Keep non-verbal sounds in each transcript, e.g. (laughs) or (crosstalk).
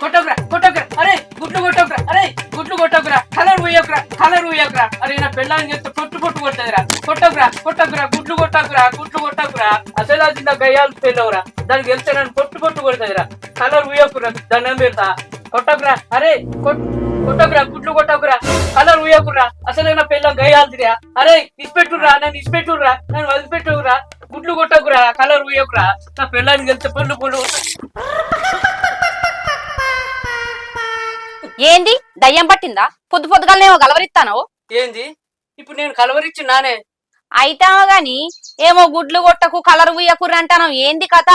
కొట్టకురా కొట్టకురా. అరే గుడ్లు కొట్టకురా. అరే గుడ్లు కొట్టకురా. Colour పోయకురా colour పోయకురా. అరే నా పెళ్ళాన్ని చెప్తే పొట్టు పొట్టు కొట్టదురా. కొట్టకురా కొట్టకురా గుడ్లు కొట్టకురా గుడ్లు కొట్టకురా. అసలు అది నా గయ్యాలు పెళ్ళవురా దానికి వెళ్తే నన్ను పొట్టు పొట్టు కొడుతుందిరా. కలర్ పోయకురా దండం పెడతా కొట్టకురా. అరే కొట్- కొట్టకురా గుడ్లు కొట్టకురా. కలర్ పోయకురా అసలు నా పెళ్ళ గయ్యాలుదిరా అరే ఇచ్చిపెట్టురా నన్ను ఇచ్చిపెట్టురా నన్ను వదిలిపెట్టురా గుడ్లు కొట్టకురా కలర్ పోయకురా నా పెళ్ళానికి వెళ్తే పళ్ళు పళ్ళు ఏంది? దయ్యం పట్టిందా? పొద్దు పొద్దుగాలనేమో గలవరిస్తాను ఏంది? ఇప్పుడు నేను కలవరిచ్చి నానే. అయితామో గాని ఏమో గుడ్లు కొట్టకు కలర్ ఉయ్యకుర్రి అంటాను ఏంది కథ?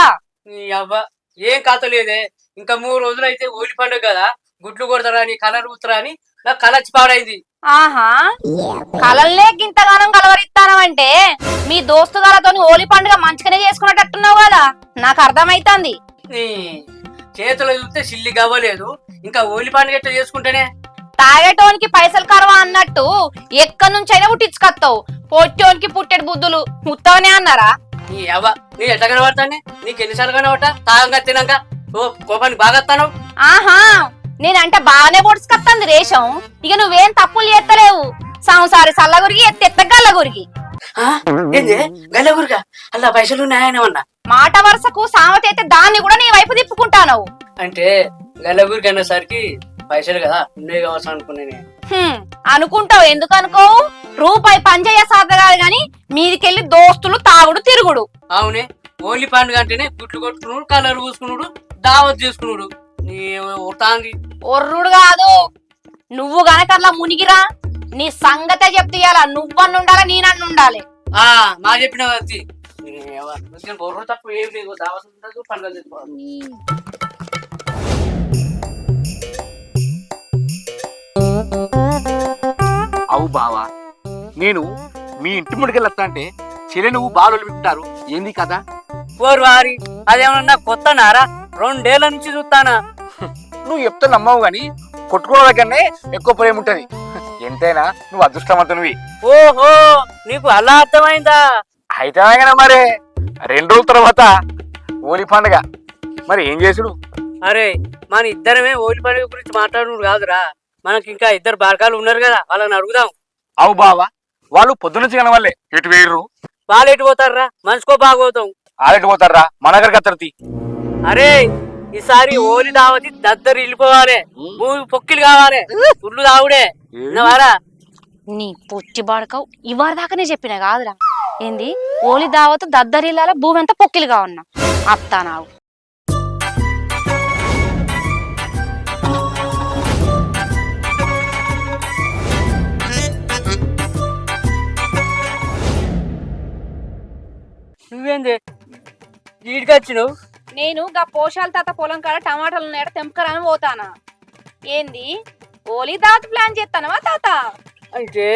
నీ అవ్వ ఏం కథ లేదే. ఇంకా మూడు రోజులు అయితే ఓలి పండుగ కదా. గుడ్లు కొడతారా అని కలర్ ఊతరా అని నాకు కలచ్చి పాడైంది. ఆహా. కలల్నే గింతగానం కలవరిస్తానమంటే మీ దోస్తుగాలతోని హోలీ పండుగ మంచిగానే చేసుకునేటట్టున్నావు కదా. నాకు అర్థమైతాంది. చేతులు చూస్తే సిల్లి గవ్వలేదు. ఇంకా ఓలి పండుగ ఎట్లా చేసుకుంటేనే? తాగేటోనికి పైసలు కరవా అన్నట్టు ఎక్కడి నుంచైనా పుట్టించుకొస్తావు. పొట్టోనికి పుట్టెడు బుద్ధులు ముత్తవనే అన్నారా? నీ అవ్వ నీ ఎట్లా కనబడతానే నీకు ఎన్నిసార్లు కనబడతా తాగంగా తినాక ఓ కోపానికి బాగా వస్తాను? ఆహా నేనంటే బాగానే పొడుచుకొస్తుంది రేషం. ఇక నువ్వేం తప్పులు చేస్తలేవు సంసారి సల్లగురికి ఎత్తెత్త గల్లగురికి ఏంది? గల్లగురుగా? అలా పైసలు ఉన్నాయనేమన్నా మాట వరుసకు సామెత అయితే దాన్ని కూడా నీ వైపు తిప్పుకుంటాను అంటే గల్లగురికి అనేసరికి పైసలు కదా ఉన్నాయి కావచ్చు అనుకున్నాను. అనుకుంటావు ఎందుకు అనుకోవు? రూపాయి పనిచేయ సాధ కాదు గాని మీదికెళ్ళి దోస్తులు తాగుడు తిరుగుడు. అవునే ఓన్లీ పండుగ అంటేనే గుట్లు కొట్టుకున్నాడు కలర్ పూసుకున్నాడు దావత్ చేసుకున్నాడు. నీ ఒర్రుడు కాదు. నువ్వు గనక అట్లా మునిగిరా నీ సంగతే చెప్తీయాల నువ్వన్ను ఉండాలి నేనన్ను ఉండాలి ఆ మా చెప్పిన వచ్చి బొర్రు తప్ప ఏం లేదు. దావత్ ఉండదు పండుగ చేసుకోవాలి. అవు బావా నేను మీ ఇంటి ముందుకెళ్ళొస్తా అంటే చెల్లె నువ్వు వింటారు ఏంది కదా ఓరు వారి అదేమన్నా కొత్త నారా? రెండేళ్ళ నుంచి చూస్తానా? నువ్వు చెప్తే నమ్మవు గాని కొట్టుకోవడం దగ్గరనే ఎక్కువ ప్రేమ ఉంటది. ఎంతైనా నువ్వు అదృష్టవంతునివి. ఓహో నీకు అలా అర్థమైందా? అయితే మరి? రెండు రోజుల తర్వాత హోలీ పండుగ. మరి ఏం చేసుడు? అరే మన ఇద్దరమే ఓలి పండుగ గురించి మాట్లాడుడు కాదురా. మనకి ఇంకా ఇద్దరు బారకాలు ఉన్నారు కదా వాళ్ళని అడుగుదాం. అవు బావా వాళ్ళు పొద్దునుంచి కనవాళ్ళే ఎటు వేయరు వాళ్ళు ఎటు పోతారా మనసుకో బాగోతాం. ఆడెటు పోతారా మన దగ్గరికి అత్తరుతి అరే ఈసారి ఓలి దావతి దద్దరు వెళ్ళిపోవాలి భూమి పొక్కిలు కావాలి. పుల్లు దావుడే విన్నవారా? నీ పుట్టి బాడకవు. ఇవాళ దాకానే చెప్పిన కాదురా. ఏంది? ఓలి దావత్ దద్దరిల్లాల భూమి అంతా పొక్కిలుగా ఉన్నా అత్తా నావు నువ్వేంది? ఈడికి వచ్చినావు? నేను గా పోషాల తాత పొలం కాడ టమాటాలు నేడ తెంపకరాని పోతానా? ఏంది? ఓలి దావత్ ప్లాన్ చేస్తానవా తాత? అంటే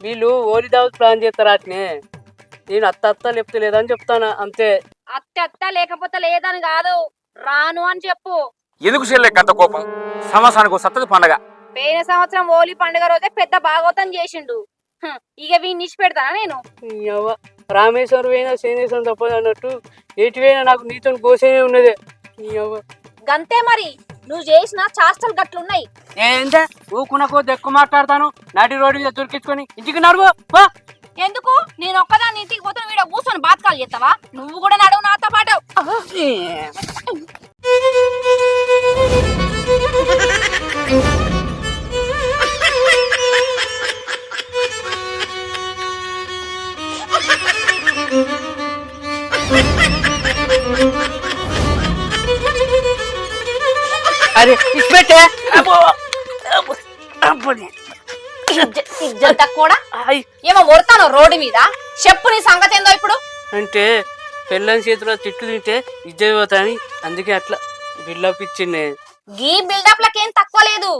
వీళ్ళు ఓలి దావత్ ప్లాన్ చేస్తారు అట్నే? నేను అత్త అత్త లేకపోతే లేదని చెప్తాను అంతే. అత్త అత్త లేకపోతే లేదని కాదు రాను అని చెప్పు. ఎందుకు చెల్లె కథ కోపం? సంవత్సరానికి సత్తది పండగ. పోయిన సంవత్సరం ఓలి పండుగ రోజే పెద్ద భాగవతం చేసిండు. ఇక వీడిని ఇచ్చి పెడతానా నేను? రామేశ్వరం అయినా శనేశ్వరం తప్పదు అన్నట్టు ఎటువైనా నాకు నీతో గోసేనే ఉన్నదే. గంతే మరి. నువ్వు చేసిన చాష్టలు గట్లున్నాయి. ఏంటే ఊకునకో ఎక్కువ మాట్లాడతాను. నాటి రోడ్డు మీద దొరికించుకొని ఇంటికి నడువు. ఎందుకు? నేను ఒక్కదాన్ని ఇంటికి పోతే వీడ కూర్చొని బాతకాలు చేస్తావా? నువ్వు కూడా నడువు నాతో పాటు. మీద చెప్పు నీ సంగతి ఏందో ఇప్పుడు. అంటే పెళ్ళని చేతిలో తిట్టు తింటే ఇజ్జయి పోతాని అందుకే అట్లా బిల్డప్ ఇచ్చిండే. గీ బిల్డప్ లకేం తక్కువ లేదు.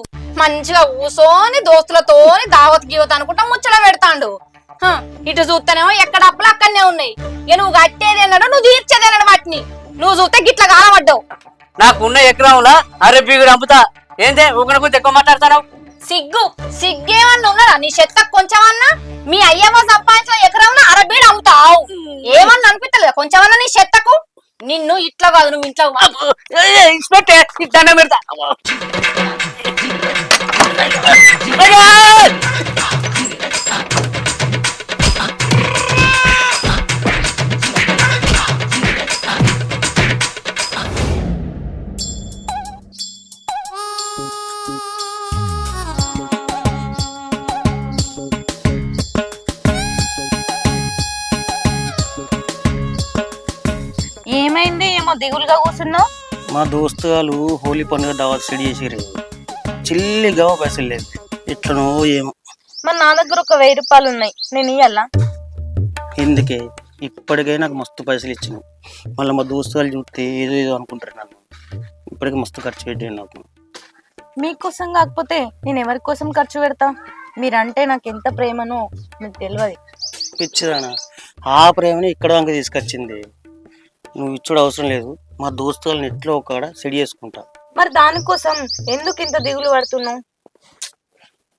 మంచిగా కూసోని దోస్తులతోని దావత్ గీవత్ అనుకుంటా ముచ్చట పెడతాండు. హ, ఇటు చూస్తేనేమో ఎక్కడ అప్పులు అక్కడనే ఉన్నాయి. ఇక నువ్వు కట్టేది అన్నాడు నువ్వు తీర్చేది అన్నాడు వాటిని. నువ్వు చూస్తే గిట్ల కాలబడ్డావు నాకు ఉన్న ఎకరంలా అరబ్బీగుడు అమ్ముతా. ఏందే? ఊకనకు ఎక్కువ మాట్లాడతాను సిగ్గు సిగ్గేమన్నా ఉన్నదా నీ చెత్త కొంచెమన్నా? మీ అయ్యమ్మ సంపాదించిన ఎకరంలో అరబీడు అమ్ముతావు. ఏమన్నా అనిపించలేదా కొంచెమన్నా నీ చెత్తకు? నిన్ను ఇట్లా కాదు నువ్వు ఇంట్లో ఇన్స్పెక్టర్ దండం పెడతా. మా దోస్తు వాళ్ళు హోలీ పండుగ దావత్ సెట్ చేసిర్రు. చిల్లిగా పైసలు లేదు ఎట్లనో ఏమో. మరి నా దగ్గర ఒక వెయ్యి రూపాయలు ఉన్నాయి. నేను ఇయ్యాలా? ఎందుకే? ఇప్పటికే నాకు మస్తు పైసలు ఇచ్చినావు. మళ్ళీ మా దోస్తు వాళ్ళు చూస్తే ఏదో ఏదో అనుకుంటారు నన్ను. ఇప్పటికే మస్తు ఖర్చు పెట్టాను నాకు. మీకోసం కాకపోతే నేను ఎవరి కోసం ఖర్చు పెడతా? మీరంటే నాకు ఎంత ప్రేమనో మీకు తెలియదు పిచ్చిదానా. ఆ ప్రేమని ఇక్కడ దాకా తీసుకొచ్చింది. నువ్వు ఇచ్చుడు అవసరం లేదు. మా దోస్తు వాళ్ళని ఎట్లో ఒక సెట్ చేసుకుంటా. మరి దానికోసం ఎందుకు ఇంత దిగులు పడుతున్నావు?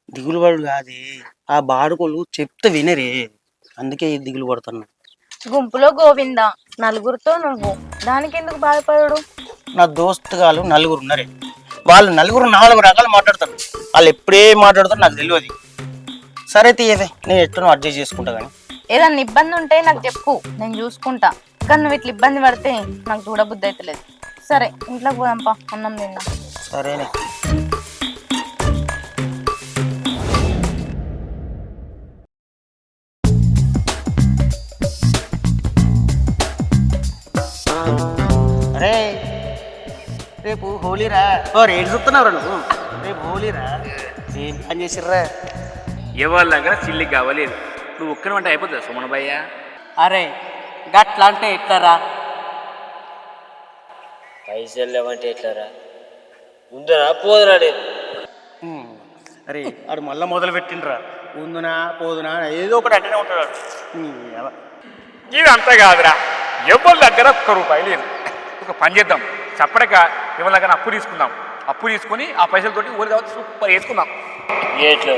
దిగులు పడు కాదు ఆ బాడుకోలు చెప్తే వినరే అందుకే దిగులు పడుతున్నా. గుంపులో గోవింద నలుగురితో నువ్వు దానికి ఎందుకు బాధపడడు? నా దోస్తుగాలు నలుగురు ఉన్నారే వాళ్ళు నలుగురు నాలుగు రకాలు మాట్లాడతారు. వాళ్ళు ఎప్పుడే మాట్లాడతారు నాకు తెలియదు సరే తీయదే నేను ఎట్లనో అడ్జస్ట్ చేసుకుంటా కానీ. ఏదన్నా ఇబ్బంది ఉంటే నాకు చెప్పు నేను చూసుకుంటా. కానీ నువ్వు ఇట్లా ఇబ్బంది పడితే నాకు చూడబుద్ధి అవుతలేదు సరే ఇంట్లోకి పోదాంపా అన్నం తిందాం సరేనే. అరే రేపు హోలీరా? ఓ రేటు చూస్తున్నావురా నువ్వు. రేపు హోలీరా? ఏం ప్లాన్ చేసిర్రా? ఎవరి దగ్గర చిల్లి కావలేదు. నువ్వు ఒక్కని వంట అయిపోతుంది సుమన్ భయ్య? అరే గట్లా అంటే ఎట్లరా? పైసలు లేవంటే ఎట్లారా? ఉందరా పోదురా లేదు అరే ఆడు మళ్ళీ మొదలు పెట్టిండ్రా. ఉందునా పోదునా ఏదో ఒకటి అంటేనే ఉంటాడు ఇది అంతా కాదురా. ఎవరి దగ్గర ఒక్క రూపాయి లేదు. ఒక పని చేద్దాం. చప్పడక ఎవరి దగ్గర అప్పు తీసుకుందాం. అప్పు తీసుకొని ఆ పైసలతోటి ఊరి కాబట్టి సూపర్ వేసుకుందాం ఏట్లో?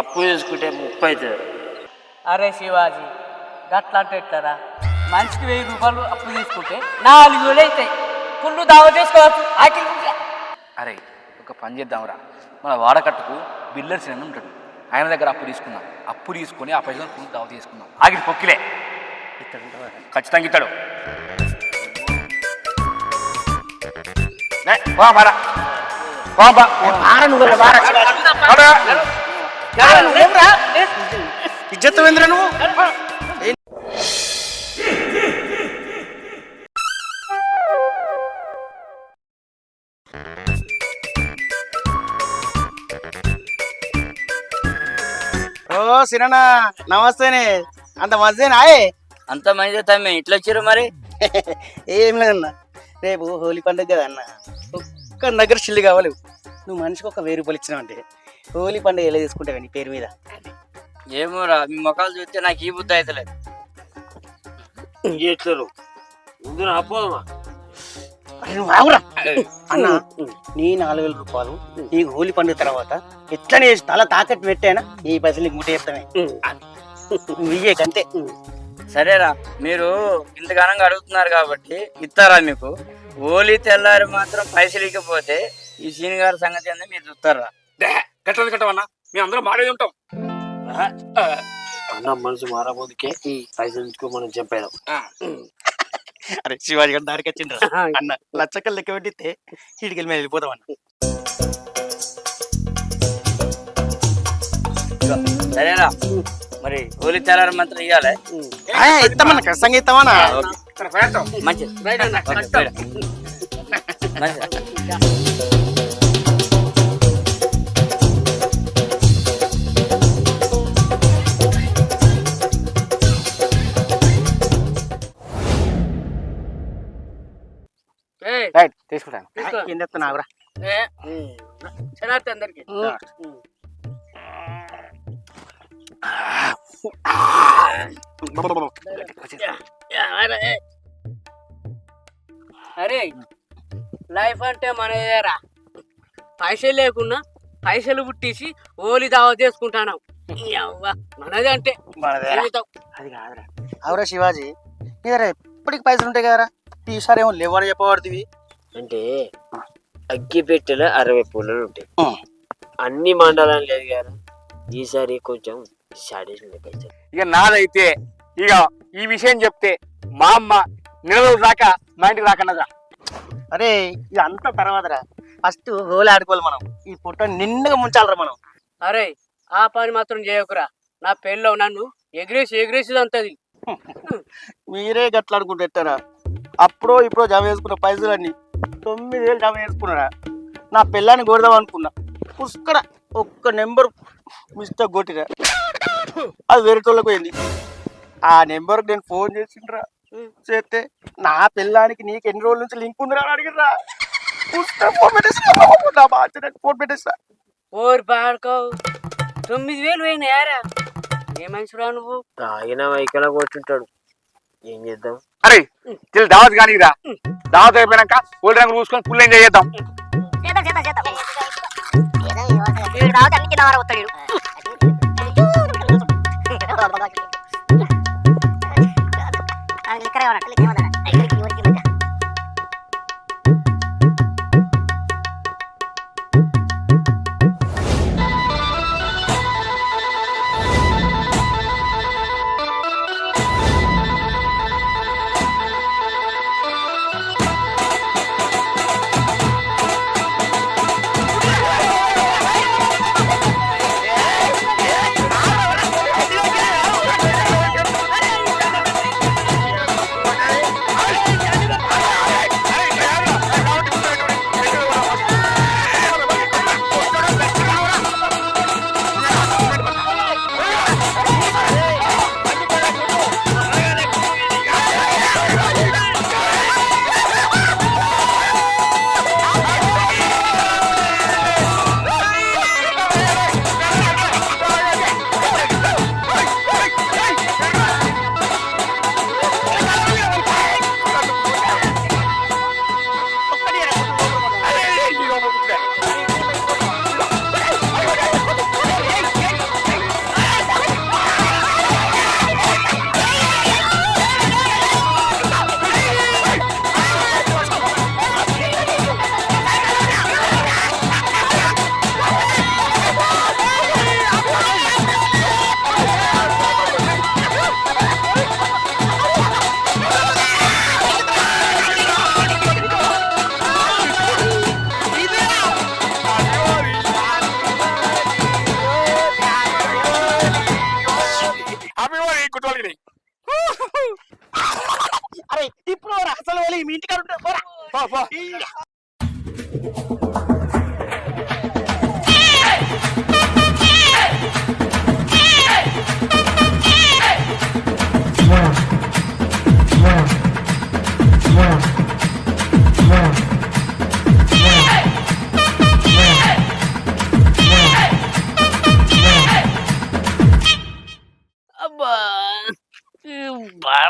అప్పు తీసుకుంటే ముప్పై అవుతుంది. అరే శివాజీ గట్లా అంటే ఎట్లరా? మనిషికి వెయ్యి రూపాయలు అప్పు తీసుకుంటే నాలుగు వేలు అవుతాయి. ఫుల్ దావ చేసుకోవచ్చు. ఆకిలి. అరే ఒక పని చేద్దాంరా. మన వాడకట్టుకు బిల్లర్స్ అని ఉంటాడు ఆయన దగ్గర అప్పు తీసుకుందాం. అప్పు తీసుకొని ఆ పైసలు ఫుల్ దావ తీసుకుందాం ఆగిరి పొక్కిలే. ఖచ్చితంగా ఇస్తాడు లే, పో బారా. ఇజ్జత్ నువ్వు? ఓ సిరనా నమస్తేనే. అంత మజేనాయే అంత మంది తమ్మి ఇట్లా వచ్చారు మరి? (laughs) ఏం లేదన్నా. రేపు హోలీ పండుగ కదా అన్న. ఒక్క దగ్గర చిల్లు కావాలి. నువ్వు మనిషికి ఒక వెయ్యి రూపాయలు ఇచ్చినావు అంటే హోలీ పండుగ ఎలా తీసుకుంటావు నీ పేరు మీద? ఏమోరా మీ ముఖాలు చూస్తే నాకు ఈ బుద్ధి అవుతలేదు అరే నువ్వు ఆగురా. అన్న నీ నాలుగు వేల రూపాయలు నీకు హోలీ పండుగ తర్వాత ఎట్లనే తల తాకట్టు పెట్టానా? ఈ పైసలు నీకు ముట్ట చెప్తామే నువ్వు ఇయ్యే కంతే సరేరా మీరు ఇంతగానంగా అడుగుతున్నారు కాబట్టి ఇస్తారా మీకు? ఓలీ తెల్లారి మాత్రం పైసలు ఇకపోతే ఈ సీని గారి సంగతి ఏందో మీరు చూస్తారా? కట్టదు కట్టవన్నా. మేము అందరం మాడేది ఉంటాం. అన్న మనసు మారబోదుకే పైసలు ఇచ్చుకో మనం చంపేదాం అరే శివాజీ గారు దారికి వచ్చిండ్రా. (laughs) అన్న లచ్చకలు లెక్క పెట్టితే ఇటుకెళ్ళి మేము వెళ్ళిపోతాం అన్న. సరేనా మరి ఓలీ తెల్లారి మాత్రం ఇవ్వాలి ఇస్తామన్న ఖచ్చితంగా ఇస్తామన్నా. మంచిది. మంచిది. (laughs) తీసుకుంటాను. కింద ఎత్తున్నా ఆగురా. ఏ, శనార్థి అందరికి. అరే లైఫ్ అంటే మనదేరా. పైసలు లేకున్నా పైసలు పుట్టేసి ఓలి దావా చేసుకుంటాను మనది అంటే జీవితం. అది కాదురా. అవురా శివాజీ దగ్గర ఎప్పటికి పైసలు ఉంటాయి కదరా? ఈసారి ఏమో లేవని చెప్పబడుతుంది. అంటే అగ్గి పెట్టెల అరవై పుల్లలు ఉంటాయి. అన్ని మండలం లేదు కదా. ఈసారి కొంచెం పైసలు ఇక నాదైతే ఇక ఈ విషయం చెప్తే మా అమ్మ నిలవదు దాకా మా ఇంటికి రాకన్నదా అరే ఇది అంతా తర్వాతరా. ఫస్ట్ హోలీ ఆడుకోవాలి మనం. ఈ పుట్ట నిండుగా ముంచాలరా మనం. అరే ఆ పని మాత్రం చేయకురా. నా పెళ్ళో నన్ను ఎగిరేసి ఎగిరేసి అంతది మీరే గట్ల అనుకుంటారా అప్పుడో ఇప్పుడో జమ చేసుకున్న పైసలన్నీ తొమ్మిది వేలు జమ చేసుకున్నారా నా పిల్లాన్ని కొడదాం అనుకున్నా. పుష్కర ఒక్క నెంబర్ మిస్టేక్ కొట్టిరా అది వేరే వాళ్ళకి పోయింది. ఆ నెంబర్కి నేను ఫోన్ చేసిండ్రా. చేస్తే నా పిల్లానికి నీకు ఎన్ని రోజుల నుంచి లింక్ ఉందిరా అని అడిగిర్రా. పుష్కర ఫోన్ పెట్టేస్తా నా బాధ్యత ఫోన్ పెట్టేస్తా. ఓరి పాడుకో తొమ్మిది వేలు పోయినాయారా ఏ మనిషిరా నువ్వు? తాగిన వైకలా కొట్టుంటాడు. ఏం చేద్దాం? అరే చెల్లి దావత్ కానీ రా దావత్ అయిపోయాక ఓల్డ్ రంగు చూసుకొని ఫుల్ ఎంజాయ్ చేద్దాం. అరే (laughs)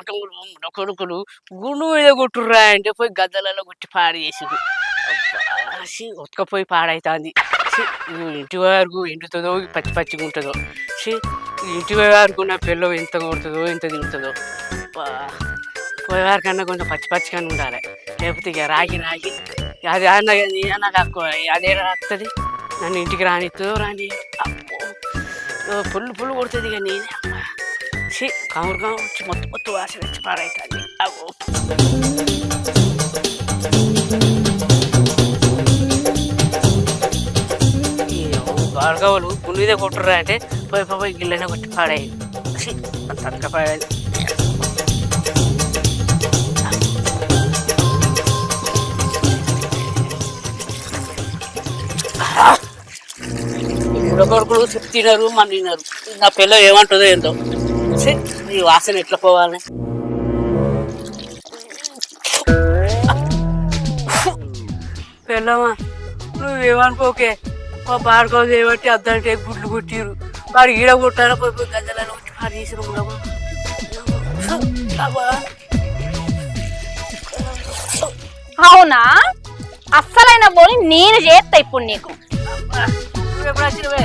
బాలకములు కొడుకులు గుండు మీద కొట్టుర్రా అంటే పోయి గద్దలలో కొట్టి పాడు చేసి ఉతకపోయి పాడైతుంది. ఇంటి వరకు ఎండుతుందో పచ్చి పచ్చిగా ఉంటుందో? సి ఇంటి వరకు నా పిల్ల ఎంత కొడుతుందో ఎంత తింటుందో? పోయే వారికన్నా కొంచెం పచ్చి పచ్చిగానే ఉండాలి. లేకపోతే ఇక రాగి రాగి. అది అన్న నాకు అదే రాస్తుంది నన్ను ఇంటికి రానిస్తుందో రాని ఫుల్ ఫుల్ కొడుతుంది ఇక నేనే. ఛీ కాముడు వచ్చి మొత్తం మొత్తం వాసన వచ్చి పాడైతుంది అగో భార్గవులు గుండీదే కొట్టుర్రా అంటే పోయి పోయి గిల్లనే కొట్టి పాడాయి ఛీ, అంత అంతగా పాడాలి తినరు మన తినరు నా పిల్ల ఏమంటుందో ఏందో ఈ వాసన ఎట్లా పోవాలి? పిల్లమా నువ్వేమనుకోకే మా భార్గవ చేయబట్టి అద్దంటే గుడ్లు కొట్టిరు వాడు ఈడ కొట్టారా పోయి కొట్టి పాడు చేసిరు ఉండవు అవునా? అస్సలైన బోని నేను చేస్తా ఇప్పుడు నీకు. ఎప్పుడు వచ్చినవే?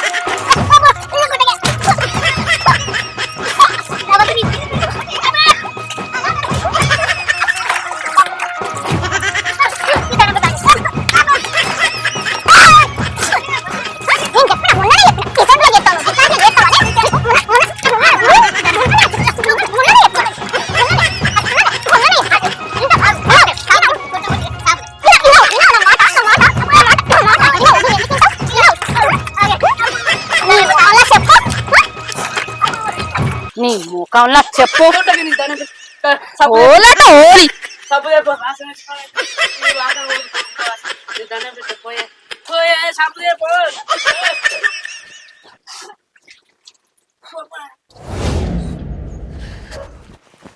పోయే. పోయే సబ్బు చెప్పు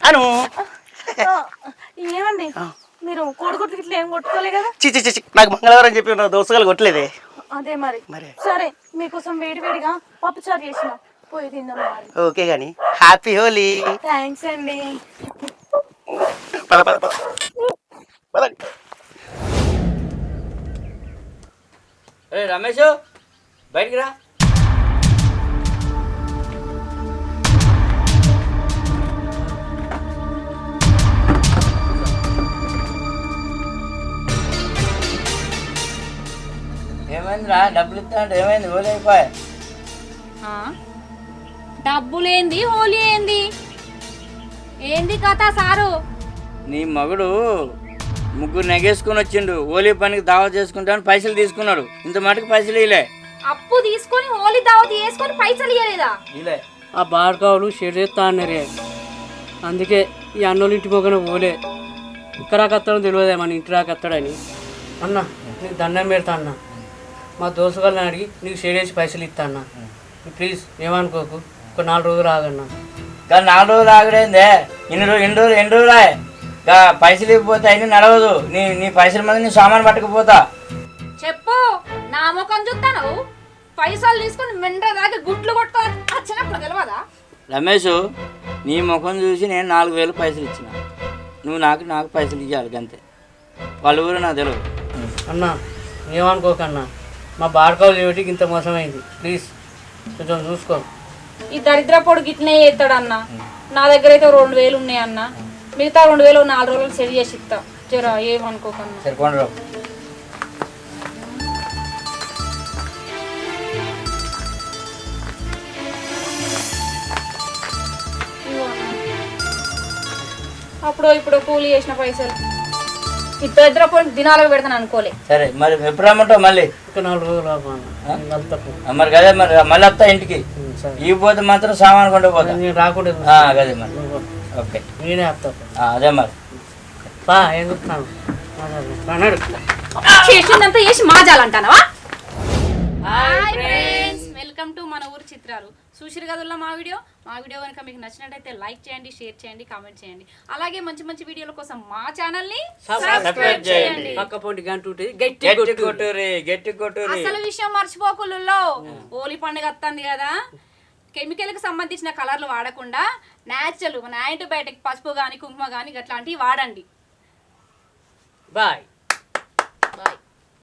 అను. ఏమండి? మీరు కోడిగుడ్లు ఇట్లా ఏం కొట్టుకోలే కదా? చి చి చి, చి. నాకు మంగళవారం చెప్పి నా దోస్తుగాలు కొట్టలేదే. అదే మరి. మరి. సరే మీకోసం వేడి వేడిగా పప్పుచారు చేసిన. పోయి ఓకే గాని. హ్యాపీ హోలీ. థ్యాంక్స్ అండి. పద పద పద. పదండి. ఏ రమేష్ బయటికి రా. ఏమైందిరా? డబ్బులు ఇస్తా అంటే ఏమైంది? ఓలైపోయా. డబ్బులేంది హోలీ ఏంది ఏంది కథ సారు? నీ మగుడు ముగ్గురు నెగేసుకొని వచ్చిండు. ఓలీ పనికి దావా చేసుకుంటాను పైసలు తీసుకున్నాడు. ఇంత మటుకు పైసలు ఇలే అప్పు తీసుకొని హోలీ దావతి వేసుకొని పైసలు ఇయ్యలేదా? ఇలే ఆ బాడకావులు షేర్ చేస్తా అన్నారే అందుకే ఈ అన్నోళ్ళ ఇంటి మొగన పోలే. ఇక్కడ కత్తడం తెలియదే మన ఇంటి రాకత్తాడని అన్న నీకు దండం పెడతా అన్న. మా దోస్తుగాళ్ళని అడిగి నీకు షేర్ చేసి పైసలు ఇస్తా అన్న. ప్లీజ్ ఏమనుకోకు? ఒక నాలుగు రోజులు ఆగన్నా. కానీ నాలుగు రోజులు ఆగడైందే? ఇన్ని రోజులు ఎన్ని రోజులు ఎన్ని రోజులు ఆయ్? గా పైసలు ఇవ్వకపోతే అయినా నడవదు. నీ నీ పైసల మీద నీ సామాన్ పట్టుకుపోతా. చెప్పు నా ముఖం చూస్తాను పైసలు తీసుకొని మెండ్ర దాకా గుట్లు కొట్టుకొని వచ్చినప్పుడు తెలియదా రమేష్ నీ ముఖం చూసి నేను నాలుగు వేలు పైసలు ఇచ్చిన. నువ్వు నాకు నాకు పైసలు ఇవ్వాలి అంతే వాళ్ళ ఊరు నాకు తెలియదు అన్న ఏమనుకోకన్నా మా బాడకావులు ఏమిటి ఇంత మోసమైంది. ప్లీజ్ కొంచెం చూసుకో. ఈ దరిద్ర పొడు గిట్నే చేస్తాడు అన్న నా దగ్గర అయితే రెండు వేలు ఉన్నాయి అన్న. మిగతా రెండు వేలు నాలుగు రోజులు సెట్ చేసి ఇస్తా జరా ఏమనుకోకన్నా సరిపోండి. అప్పుడు ఇప్పుడు కూలీ చేసిన పైసలు. ఈ దరిద్ర పొడి దినాలకు పెడతాను అనుకోలే. సరే మరి ఎప్పుడు రమ్మంటావు మళ్ళీ? ఇంకా నాలుగు రోజులు మరి కదే మరి మళ్ళీ వస్తా ఇంటికి. ఈ పోతే మాత్రం సామాన్ కొంటూ పోతా. నేను రాకుండా ఆ, గదే మరి. ఓకే. నేనే వస్తా అదే మరి. బా ఏం చెప్తున్నాను అన్నాడు చేసిందంతా చేసి మాజాలంటానవా హాయ్ ఫ్రెండ్స్ వెల్కమ్ టు మన ఊరు చిత్రాలు. చూసిరు కదల్లా మా వీడియో? మా వీడియో కనుక మీకు నచ్చినట్టయితే లైక్ చేయండి షేర్ చేయండి కామెంట్ చేయండి. అలాగే మంచి మంచి వీడియోల కోసం మా ఛానల్ని సబ్స్క్రైబ్ చేయండి. పక్క పొంటి గంట ఉంటుంది గట్టి గట్టి. కొట్టు కొట్టురి గట్టి కొట్టురి అసలు విషయం మర్చిపోకుల్లో హోలీ పండుగ వస్తుంది కదా. కెమికల్కి సంబంధించిన కలర్లు వాడకుండా న్యాచురల్ మన యాంటీబయాటిక్ పసుపు కానీ కుంకుమ కానీ అట్లాంటివి వాడండి. బాయ్.